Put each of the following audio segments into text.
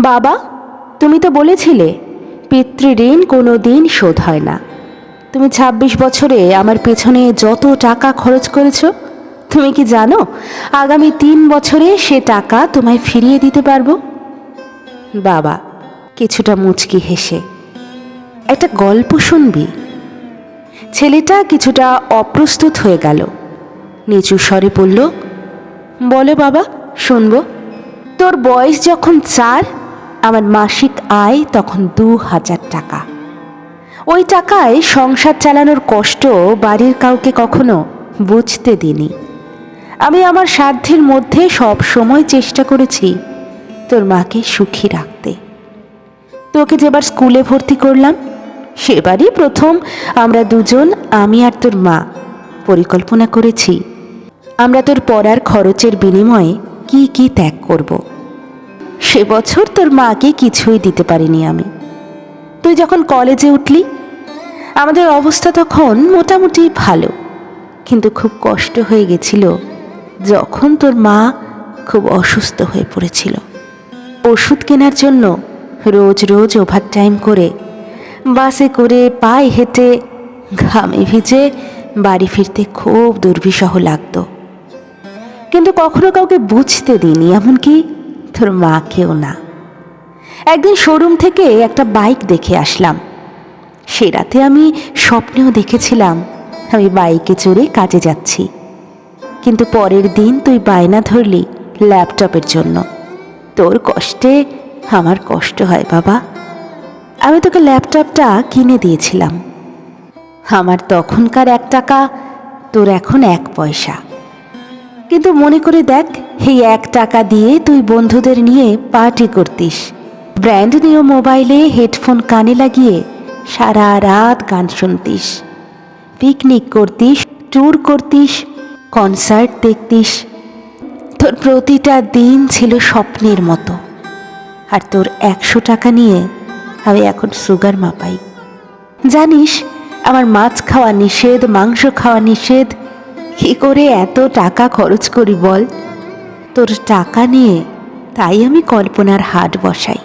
বাবা, তুমি তো বলেছিলে, পিতৃঋণ কোনো দিন শোধ হয় না। তুমি ২৬ বছরে আমার পেছনে যত টাকা খরচ করেছ, তুমি কি জানো আগামী তিন বছরে সে টাকা তোমায় ফিরিয়ে দিতে পারব? বাবা, কিছুটা মুচকি হেসে, একটা গল্প শুনবি। ছেলেটা কিছুটা অপ্রস্তুত হয়ে গেল। নিচু স্বরে বলল, বলে বাবা, শুনব। তোর বয়স যখন চার আমার মাসিক আয় তখন দু হাজার টাকা। ওই টাকায় সংসার চালানোর কষ্ট বাড়ির কাউকে কখনো বুঝতে দিনি আমি আমার সাধ্যের মধ্যে সব সময় চেষ্টা করেছি তোর মাকে সুখী রাখতে। তোকে যেবার স্কুলে ভর্তি করলাম, সেবারই প্রথম আমরা দুজন, আমি আর তোর মা, পরিকল্পনা করেছি। আমরা তোর পড়ার খরচের বিনিময়ে কি কি ত্যাগ করব। সে বছর তোর মাকে কিছুই দিতে পারিনি আমি। তুই যখন কলেজে উঠলি, আমাদের অবস্থা তখন মোটামুটি ভালো, কিন্তু খুব কষ্ট হয়ে গেছিল যখন তোর মা খুব অসুস্থ হয়ে পড়েছিল। ওষুধ কেনার জন্য রোজ রোজ ওভার টাইম করে বাসে করে পায়ে হেঁটে ঘামে ভিজে বাড়ি ফিরতে খুব দুর্বিষহ লাগতো। কিন্তু কখনো কাউকে বুঝতে দিইনি, এমনকি তোর মাকেও না। একদিন শোরুম থেকে একটা বাইক দেখে আসলাম। সে রাতে আমি স্বপ্নেও দেখেছিলাম, আমি বাইকে চড়ে কাজে যাচ্ছি। কিন্তু পরের দিন তুই বায়না ধরলি ল্যাপটপের জন্য। তোর কষ্টে আমার কষ্ট হয় বাবা। আমি তোকে ল্যাপটপটা কিনে দিয়েছিলাম। আমার তখনকার এক টাকা, তোর এখন এক পয়সা। কিন্তু মনে করে দেখ এই এক টাকা দিয়ে তুই বন্ধুদের নিয়ে পার্টি করতিস। ব্র্যান্ড নিয়ে মোবাইলে হেডফোন কানে লাগিয়ে সারা রাত গান শুনতিস। পিকনিক করতিস, ট্যুর করতিস, কনসার্ট দেখতিস। তোর প্রতিটা দিন ছিল স্বপ্নের মতো। আর তোর একশো টাকা নিয়ে আমি এখন সুগার মাপাই। জানিস, আমার মাছ খাওয়া নিষেধ, মাংস খাওয়া নিষেধ। কী করে এত টাকা খরচ করি বল? তোর টাকা নিয়ে তাই আমি কল্পনার হাট বসাই।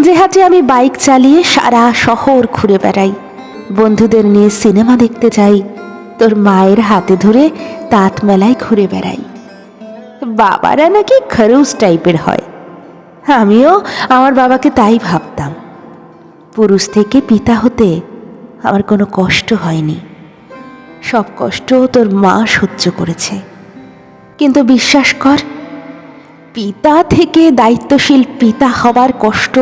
যে হাটে আমি বাইক চালিয়ে সারা শহর ঘুরে বেড়াই। বন্ধুদের নিয়ে সিনেমা দেখতে যাই। তোর মায়ের হাতে ধরে তাঁত মেলায় ঘুরে বেড়াই। বাবারা নাকি খরুস টাইপের হয়। আমিও আমার বাবাকে তাই ভাবতাম। পুরুষ থেকে পিতা হতে আমার কোনো কষ্ট হয়নি। সব কষ্ট তোর মা সহ্য করেছে। কিন্তু বিশ্বাস কর, পিতা থেকে দায়িত্বশীল পিতা হবার কষ্ট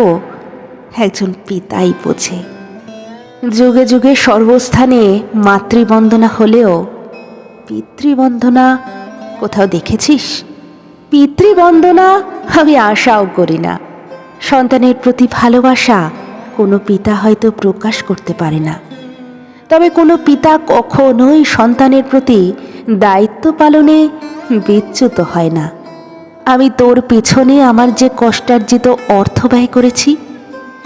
একজন পিতাই বোঝে। যুগে যুগে সর্বস্থানে মাতৃবন্দনা হলেও পিতৃবন্দনা কোথাও দেখেছিস? পিতৃবন্দনা আমি আশাও করি না। সন্তানের প্রতি ভালোবাসা কোনো পিতা হয়তো প্রকাশ করতে পারে না। তবে কোনো পিতা কখনোই সন্তানের প্রতি দায়িত্ব পালনে বিচ্যুত হয় না। আমি তোর পেছনে আমার যে কষ্টার্জিত অর্থ ব্যয় করেছি,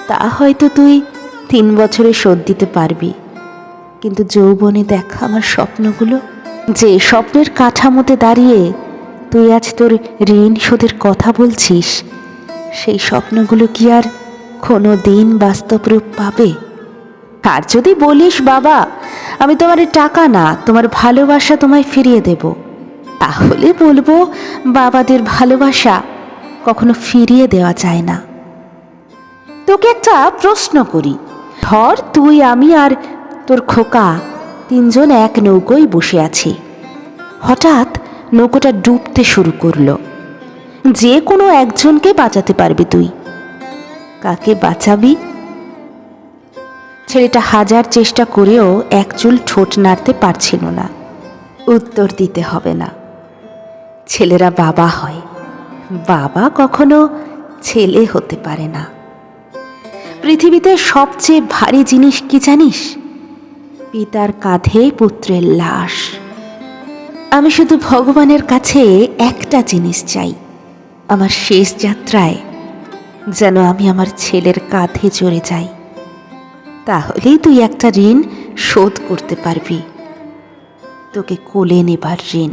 তা হয়তো তুই তিন বছরে শোধ দিতে পারবি। কিন্তু যৌবনে দেখা আমার স্বপ্নগুলো। যে স্বপ্নের কাঠামোতে দাঁড়িয়ে তুই আজ তোর ঋণ শোধের কথা বলছিস, সেই স্বপ্নগুলো কি আর কোনো দিন বাস্তব রূপ পাবে? আর যদি বলিস, বাবা, আমি তোমার টাকা না, তোমার ভালোবাসা তোমায় ফিরিয়ে দেব। তাহলে বলব, বাবাদের ভালোবাসা কখনো ফিরিয়ে দেওয়া যায় না। তোকে একটা প্রশ্ন করি। ধর তুই, আমি আর তোর খোকা তিনজন এক নৌকোয় বসে আছি। হঠাৎ নৌকোটা ডুবতে শুরু করল। যে কোনো একজনকে বাঁচাতে পারবি তুই। কাকে বাঁচাবি? ছেলেটা হাজার চেষ্টা করেও এক চুল ঠোঁট নাড়তে পারছিল না। উত্তর দিতে হবে না। ছেলেরা বাবা হয়। বাবা কখনো ছেলে হতে পারে না। পৃথিবীতে সবচেয়ে ভারী জিনিস কি জানিস? পিতার কাঁধে পুত্রের লাশ। আমি শুধু ভগবানের কাছে একটা জিনিস চাই, আমার শেষ যাত্রায় যেন আমি আমার ছেলের কাঁধে চড়ে যাই। তাহলেই তুই একটা ঋণ শোধ করতে পারবি। তোকে কোলে নেবার ঋণ।